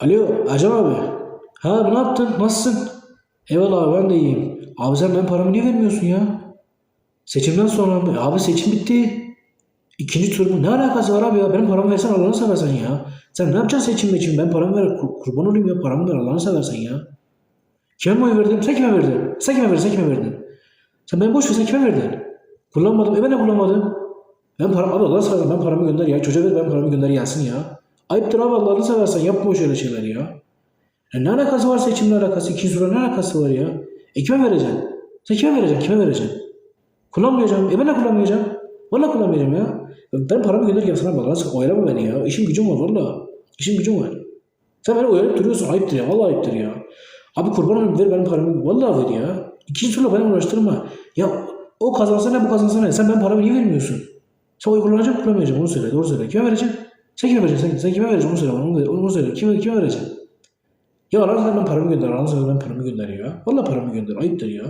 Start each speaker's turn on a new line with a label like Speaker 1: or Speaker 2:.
Speaker 1: Alo Acem abi. Ha ne yaptın? Nasılsın? Eyvallah abi ben de iyiyim. Abi sen ben paramı niye vermiyorsun ya? Seçimden sonra mı? Abi seçim bitti. İkinci tur mu? Ne alakası var abi ya? Benim paramı versen Allah'ını seversen ya. Sen ne yapacaksın seçim için? Ben paramı ver. kur- kurban olayım ya. Paramı ver Allah'ını seversen ya. Kime oy verdin? Sen kime verdin? Sen kime verdin? Sen kime verdin? Sen beni boş ver. Sen kime verdin? Kullanmadım. E ben de kullanmadım. Ben param abi Allah'ını seversen ben paramı gönder ya. Çocuğa ver ben paramı gönder gelsin ya. Ayıptır abi Allah'ını seversen yapma şöyle şeyler ya. Ya ne alakası var seçimle alakası? İkinci tura ne alakası var ya? E kime vereceksin? Sen kime vereceksin? Kime vereceksin? Kullanmayacağım. E ben de kullanmayacağım. Valla kullanmayacağım ya. Ben paramı gönder gelsin abi. Allah'ını seversen oylama beni ya. İşim gücüm var valla. İşim gücüm var. Sen beni oyalayıp duruyorsun. Ayıptır ya. Valla ayıptır ya. Abi kurban olayım ver benim paramı. Valla ver ya. İkinci turla beni uğraştırma. Ya o kazansa ne bu kazansa ne? Sen ben paramı niye vermiyorsun? Sen oy kullanacak mı kullanmayacak onu söyle. Doğru söyle. Kime vereceksin? Sen kime vereceksin? Sen, sen kime vereceksin onu söyle bana. Onu, onu söyle. Kime, kime vereceksin? Ya aranızda ben paramı gönder. Aranızda ben paramı gönder ya. Valla paramı gönder. Ayıptır ya.